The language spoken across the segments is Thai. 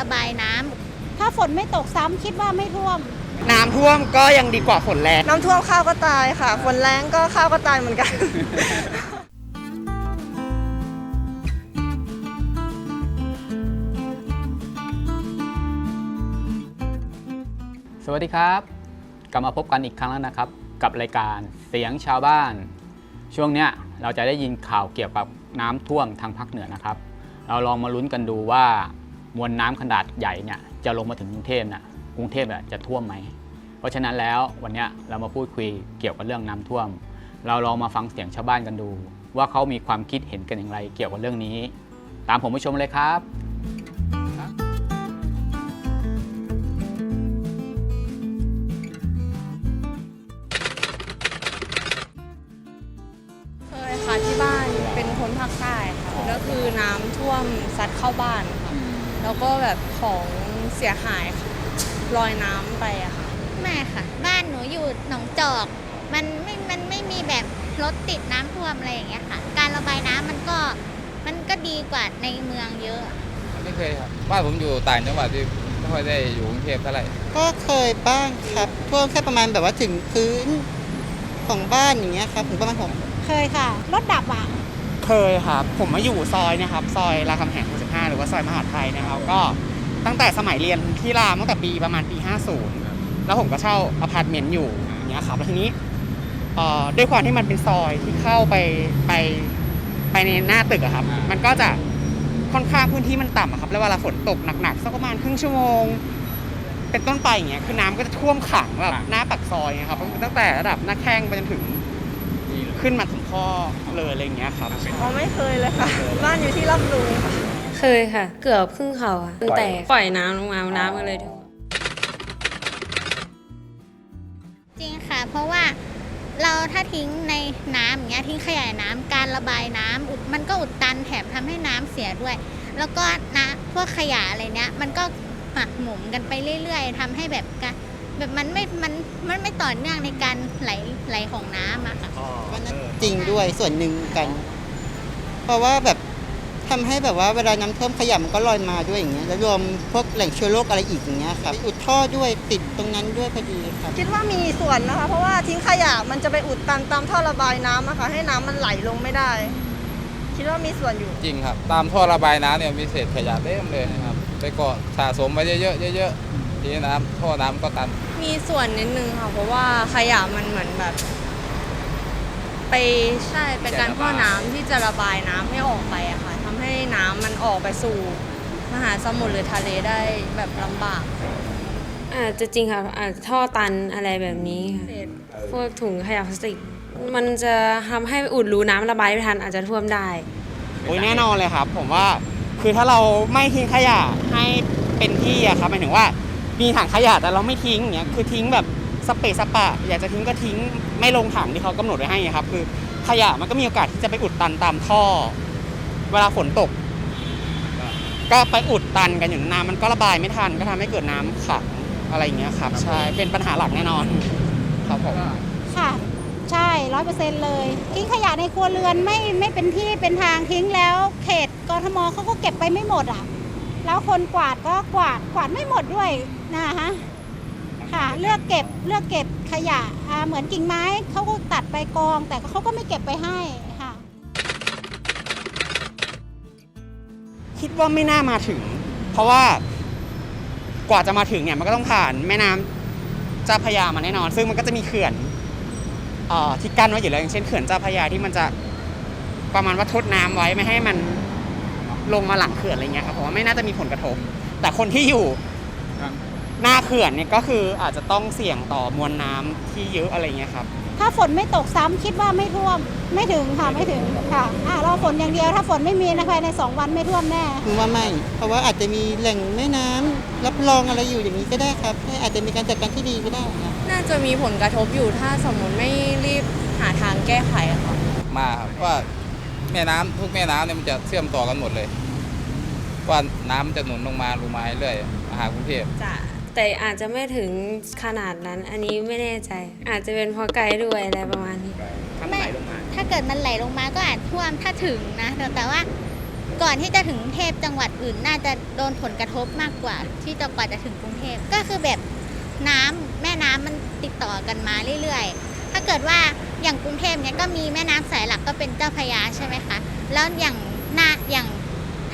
ระบายน้ำถ้าฝนไม่ตกซ้ำคิดว่าไม่ท่วม น้ำท่วมก็ยังดีกว่าฝนแรงน้ำท่วมข้าวก็ตายค่ะ ฝนแรงก็ข้าวก็ตายเหมือนกันสวัสดีครับ กลับมาพบกันอีกครั้งแล้วนะครับ กับรายการเสียงชาวบ้าน ช่วงเนี้ยเราจะได้ยินข่าวเกี่ยวกับน้ำท่วมทางภาคเหนือนะครับ เราลองมาลุ้นกันดูว่า มวลน้ำขนาดใหญ่เนี่ยจะลงมาถึงกรุงเทพน่ะกรุงเทพน่ะจะท่วมไหม เพราะฉะนั้นแล้ววันนี้เรามาพูดคุยเกี่ยวกับเรื่องน้ำท่วม เราลองมาฟังเสียงชาวบ้านกันดู ว่าเขามีความคิดเห็นกันอย่างไร เกี่ยวกับเรื่องนี้ ตามผมไปชมเลยครับเคยค่ะที่บ้านเป็นคนภาคใต้ค่ะแล้วคือน้ำท่วมซัดเข้าบ้าน แล้วก็แบบของเสียหายค่ะลอยน้ำไปอะค่ะ ไม่ค่ะ บ้านหนูอยู่หนองจอก มันไม่ มันไม่มีแบบรถติดน้ำท่วมอะไรอย่างเงี้ยค่ะ การระบายน้ำมันก็ มันก็ดีกว่าในเมืองเยอะ ไม่เคยครับบ้านผมอยู่ต่างจังหวัดที่ไม่ค่อยได้อยู่กรุงเทพเท่าไหร่ ก็เคยบ้างครับท่วมแค่ประมาณแบบว่าถึงพื้นของบ้านอย่างเงี้ยครับถึงประมาณผมเคยค่ะ รถดับอะ เคยครับ ผมมาอยู่ซอยเนะครับ ซอยรามคำแหง65 หรือว่าซอยมหาดไทยนะครับ ก็ตั้งแต่สมัยเรียนที่รามตั้งแต่ปีประมาณปี 50 แล้วผมก็เช่าอพาร์ตเมนต์อยู่อย่างเงี้ยครับแล้วทีนี้เอ่อด้วยความที่มันเป็นซอยที่เข้าไปไปไปในหน้าตึกอะครับ มันก็จะค่อนข้างพื้นที่มันต่ำอะครับ แล้วเวลาฝนตกหนักๆสักประมาณครึ่งชั่วโมง เป็นต้นไปอย่างเงี้ยคือน้ำก็จะท่วมขังแบบหน้าปากซอยนะครับตั้งแต่ระดับหน้าแข้งไปจนถึง ขึ้นมาถึงข้อเลยอะไรอย่างเงี้ยครับ อ๋อไม่เคยเลยค่ะ บ้านอยู่ที่รับรูค่ะ เคยค่ะ เกือบครึ่งเขาค่ะตั้งแต่ปล่อยน้ำลงมาน้ำก็เลยท่วมจริงค่ะ เพราะว่าเราถ้าทิ้งในน้ำอย่างเงี้ยทิ้งขยะในน้ำการระบายน้ำอุดมันก็อุดตันแถมทำให้น้ำเสียด้วย แล้วก็นะพวกขยะอะไรเนี้ยมันก็หมักหมมกันไปเรื่อย ๆทำให้แบบการ แบบมันไม่ มัน มันไม่ต่อเนื่องในการไหลไหลของน้ำอะค่ะจริงด้วยส่วนหนึ่งกัน เพราะว่าแบบทำให้แบบว่าเวลาน้ำท่วมขยะมันก็ลอยมาด้วยอย่างเงี้ยแล้วรวมพวกแหล่งเชื้อโรคอะไรอีกอย่างเงี้ยครับอุดท่อด้วยติดตรงนั้นด้วยพอดีครับ คิดว่ามีส่วนนะคะ เพราะว่าทิ้งขยะมันจะไปอุดตันตามท่อระบายน้ำอะค่ะให้น้ำมันไหลลงไม่ได้ คิดว่ามีส่วนอยู่ จริงครับ ตามท่อระบายน้ำเนี่ยมีเศษขยะเต็มเลยนะครับไปเกาะสะสมไว้เยอะๆเยอะๆ ทีนี้น้ำท่อน้ำก็ตัน มีส่วนนิดนึงค่ะเพราะว่าขยะมันเหมือนแบบ ไปใช่เป็นการพ่อน้ำที่จะระบายน้ำให้ออกไปอะค่ะทำให้น้ำมันออกไปสู่มหาสมุทรหรือทะเลได้แบบลำบากอาจจะจริงค่ะอาจจะท่อตันอะไรแบบนี้ค่ะเศษพวกถุงขยะพลาสติก มันจะทำให้อุดรูน้ำระบายไม่ทันอาจจะท่วมได้ โอ้ยแน่นอนเลยครับ ผมว่าคือถ้าเราไม่ทิ้งขยะให้เป็นที่อะครับหมายถึงว่า มีถังขยะแต่เราไม่ทิ้งอย่างเงี้ยคือทิ้งแบบสเปซสปะ อยากจะทิ้งก็ทิ้งไม่ลงถังที่เขากำหนดไว้ให้อะครับ คือขยะมันก็มีโอกาสที่จะไปอุดตันตามท่อ เวลาฝนตก ก็ไปอุดตันกันอยู่น้ำมันก็ระบายไม่ทันก็ทำให้เกิดน้ำขังอะไรอย่างเงี้ยครับ ใช่เป็นปัญหาหลักแน่นอนครับผมค่ะใช่ร้อยเปอร์เซ็นต์เลย ทิ้งขยะในครัวเรือนไม่ไม่เป็นที่เป็นทางทิ้งแล้ว เขตกทมเขาก็เก็บไปไม่หมดอะ แล้วคนกวาดก็กวาดกวาดไม่หมดด้วยนะคะ ค่ะเลือกเก็บเลือกเก็บขยะเหมือนกิ่งไม้เขาก็ตัดไปกอง แต่เขาก็ไม่เก็บไปให้ค่ะ คิดว่าไม่น่ามาถึง เพราะว่ากว่าจะมาถึงเนี่ยมันก็ต้องผ่านแม่น้ำเจ้าพยามาแน่นอน ซึ่งมันก็จะมีเขื่อนอที่กั้นไว้อยู่แล้วอย่างเช่นเขื่อนเจ้าพยาที่มันจะประมาณว่าทดน้ำไว้ไม่ให้มัน ลงมาหลังเขื่อนอะไรเงี้ยครับผมว่าไม่น่าจะมีผลกระทบ แต่คนที่อยู่หน้าเขื่อนเนี่ยก็คืออาจจะต้องเสี่ยงต่อมวลน้ำที่เยอะอะไรเงี้ยครับ ถ้าฝนไม่ตกซ้ำคิดว่าไม่ท่วม ไม่ถึงค่ะไม่ถึงค่ะอ่ารอฝนอย่างเดียวถ้าฝนไม่มีนะภายในสองวันไม่ท่วมแน่คือว่าไม่ เพราะว่าอาจจะมีแหล่งแม่น้ำรับรองอะไรอยู่อย่างนี้ก็ได้ครับ อาจจะมีการจัดการที่ดีก็ได้นะน่าจะมีผลกระทบอยู่ถ้าสมมติไม่รีบหาทางแก้ไขอะค่ะ มาครับว่า แม่น้ำทุกแม่น้ำเนี่ยมันจะเชื่อมต่อกันหมดเลย ว่าน้ำจะหนุนลงมาลงมาเรื่อยมาหากรุงเทพจะแต่อาจจะไม่ถึงขนาดนั้น อันนี้ไม่แน่ใจ อาจจะเป็นเพราะไกลด้วยอะไรประมาณนี้ไม่ถ้าเกิดมันไหลลงมาก็อาจท่วมถ้าถึงนะแต่แต่ว่าก่อนที่จะถึงกรุงเทพจังหวัดอื่น น่าจะโดนผลกระทบมากกว่า ที่จะกว่าจะถึงกรุงเทพก็คือแบบน้ำแม่น้ำมันติดต่อกันมาเรื่อยๆ ถ้าเกิดว่าอย่างกรุงเทพเนี่ยก็มีแม่น้ำสายหลักก็เป็นเจ้าพระยาใช่ไหมคะ แล้วอย่างหน้าอย่าง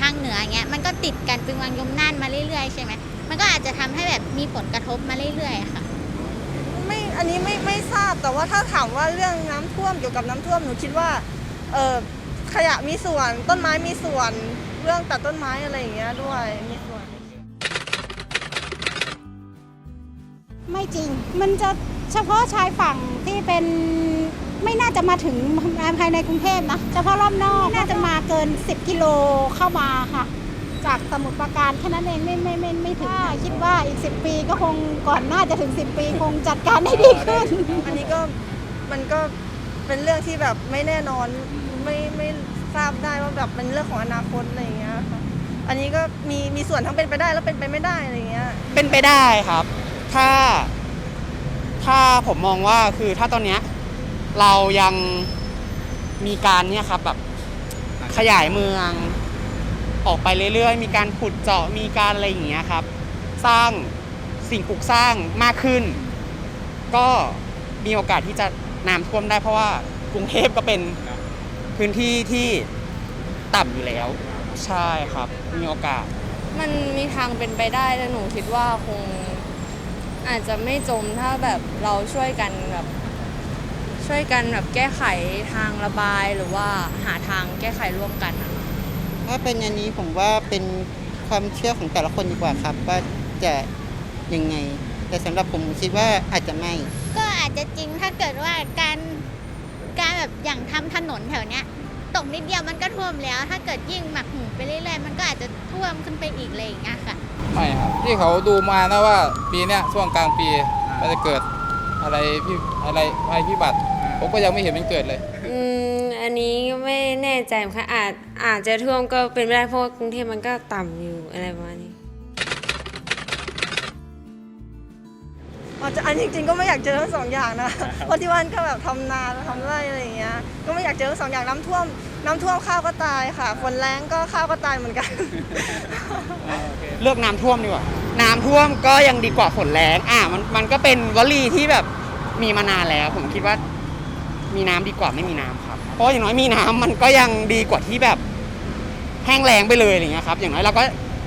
ทางเหนือเงี้ยมันก็ติดกันเป็นวังยมน่านมาเรื่อยๆใช่ไหมมันก็อาจจะทำให้แบบมีผลกระทบมาเรื่อยๆค่ะไม่อันนี้ไม่ไม่ทราบแต่ว่าถ้าถามว่าเรื่องน้ำท่วมเกี่ยวกับน้ำท่วมหนูคิดว่าเออขยะมีส่วนต้นไม้มีส่วนเรื่องตัดต้นไม้อะไรอย่างเงี้ยด้วยมีส่วน ไม่จริง มันจะเฉพาะชายฝั่งที่เป็นไม่น่าจะมาถึงภายในกรุงเทพนะ เฉพาะรอบนอกน่าจะมาเกิน 10 กิโลเข้ามาค่ะ จากสมุทรปราการแค่นั้นเองไม่ไม่ไม่ไม่ถึงค่ะคิดว่าอีก 10 ปีก็คงก่อนหน้าจะถึง 10 ปีคงจัดการได้ดีขึ้น อันนี้ก็มันก็เป็นเรื่องที่แบบไม่แน่นอนไม่ไม่ทราบได้ว่าแบบเป็นเรื่องของอนาคตอะไรอย่างเงี้ยค่ะอันนี้ก็มีมีส่วนทั้งเป็นไปได้แล้วเป็นไปไม่ได้อะไรอย่างเงี้ยเป็นไปได้ครับ ถ้า ถ้าผมมองว่าคือถ้าตอนเนี้ยเรายังมีการเนี่ยครับแบบขยายเมือง ออกไปเรื่อยๆ มีการขุดเจาะมีการอะไรอย่างเงี้ยครับ สร้างสิ่งปลูกสร้างมากขึ้น ก็มีโอกาสที่จะน้ำท่วมได้เพราะว่ากรุงเทพก็เป็นพื้นที่ที่ต่ำอยู่แล้ว ใช่ครับ มีโอกาส มันมีทางเป็นไปได้แต่หนูคิดว่าคง อาจจะไม่จมถ้าแบบเราช่วยกันแบบช่วยกันแบบแก้ไขทางระบายหรือว่าหาทางแก้ไขร่วมกันนะคะถ้าเป็นอันนี้ผมว่าเป็นความเชื่อของแต่ละคนดีกว่าครับ ว่าจะยังไง แต่สำหรับผมคิดว่าอาจจะไม่ ก็อาจจะจริงถ้าเกิดว่าการการแบบอย่างทำถนนแถวเนี้ยตกนิดเดียวมันก็ท่วมแล้ว ถ้าเกิดยิ่งหมักหมูไปเรื่อยๆมันก็อาจจะท่วมขึ้นไปอีกเลยอย่างเงี้ยค่ะ ไม่ครับที่เขาดูมานะว่าปีเนี้ยช่วงกลางปีมันจะเกิดอะไรพี่อะไรภัยพิบัติผมก็ยังไม่เห็นมันเกิดเลย อืมอันนี้ไม่แน่ใจค่ะอาจอาจจะท่วมก็เป็นไม่ได้เพราะว่ากรุงเทพมันก็ต่ำอยู่อะไรประมาณนี้ อาจจะอันจริงๆก็ไม่อยากเจอทั้งสองอย่างนะเพราะที่บ้านก็แบบทำนาทำไร่อะไรอย่างเงี้ยก็ไม่อยากเจอทั้งสองอย่างน้ำท่วม น้ำท่วมข้าวก็ตายค่ะ ฝนแรงก็ข้าวก็ตายเหมือนกัน เลือกน้ำท่วมดีกว่า น้ำท่วมก็ยังดีกว่าฝนแรงอะมันมันก็เป็นวลีที่แบบมีมานานแล้ว ผมคิดว่า มีน้ำดีกว่าไม่มีน้ำครับ เพราะอย่างน้อยมีน้ำมันก็ยังดีกว่าที่แบบ แห้งแล้งไปเลยอะไรเงี้ยครับ อย่างน้อยเราก็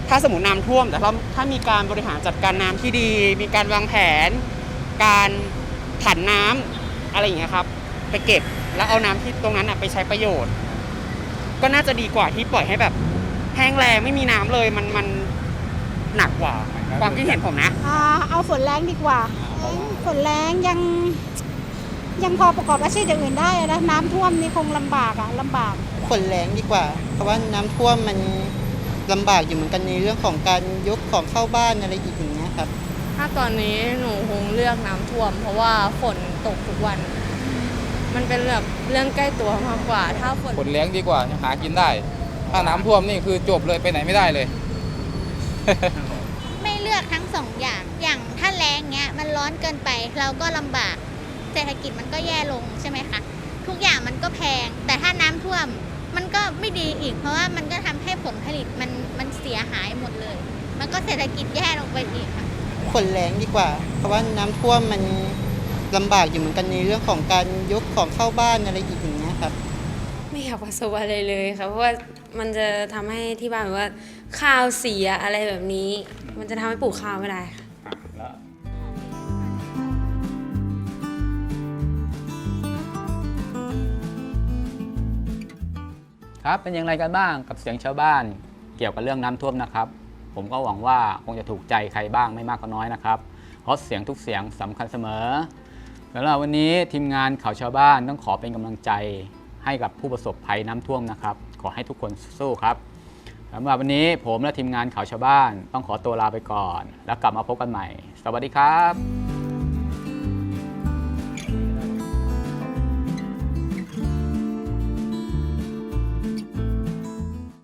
ถ้าสมมติน้ำท่วม แต่ถ้าถ้ามีการบริหารจัดการน้ำที่ดี มีการวางแผน การผันน้ำอะไรอย่างเงี้ยครับ ไปเก็บแล้วเอาน้ำที่ตรงนั้นนะไปใช้ประโยชน์ ก็น่าจะดีกว่าที่ปล่อยให้แบบ แห้งแล้งไม่มีน้ำเลยมันมันหนักกว่า ความคิดเห็นผมนะ อ่าเอาฝนแรงดีกว่าฝนแรงยังยังพอประกอบอาชีพอย่างอื่นได้อะนะน้ำท่วมนี่คงลำบากอะลำบาก ฝนแรงดีกว่า เพราะว่าน้ำท่วมมันลำบากอยู่เหมือนกันในเรื่องของการยกของเข้าบ้านอะไรอีกอย่างเงี้ยครับ ถ้าตอนนี้หนูคงเลือกน้ำท่วม เพราะว่าฝนตกทุกวัน มันเป็นแบบเรื่องใกล้ตัวมากกว่า ถ้าฝนผลเลี้ยงดีกว่าหากินได้ ถ้าน้ำท่วมนี่คือจบเลยไปไหนไม่ได้เลย ไม่เลือกทั้งสองอย่าง อย่างถ้าแรงเงี้ยมันร้อนเกินไปเราก็ลำบาก เศรษฐกิจมันก็แย่ลงใช่ไหมคะ ทุกอย่างมันก็แพง แต่ถ้าน้ำท่วมมันก็ไม่ดีอีก เพราะว่ามันก็ทำให้ผลผลิตมันมันเสียหายหมดเลย มันก็เศรษฐกิจแย่ลงไปอีกค่ะ ฝนแรงดีกว่า เพราะว่าน้ำท่วมมัน ลำบากอยู่เหมือนกันในเรื่องของการยกของเข้าบ้านอะไรอีกอย่างเงี้ยครับ ไม่อยากประสบอะไรเลยค่ะเพราะว่ามันจะทำให้ที่บ้านแบบว่าข้าวเสียอะไรแบบนี้ มันจะทำให้ปลูกข้าวไม่ได้ค่ะครับเป็นอย่างไรกันบ้างกับเสียงชาวบ้าน เกี่ยวกับเรื่องน้ำท่วมนะครับ ผมก็หวังว่าคงจะถูกใจใครบ้างไม่มากก็น้อยนะครับเพราะเสียงทุกเสียงสำคัญเสมอ สำหรับวันนี้ทีมงานข่าวชาวบ้านต้องขอเป็นกำลังใจให้กับผู้ประสบภัยน้ำท่วมนะครับ ขอให้ทุกคนสู้ครับสำหรับวันนี้ผมและทีมงานข่าวชาวบ้าน ต้องขอตัวลาไปก่อน แล้วกลับมาพบกันใหม่ สวัสดีครับ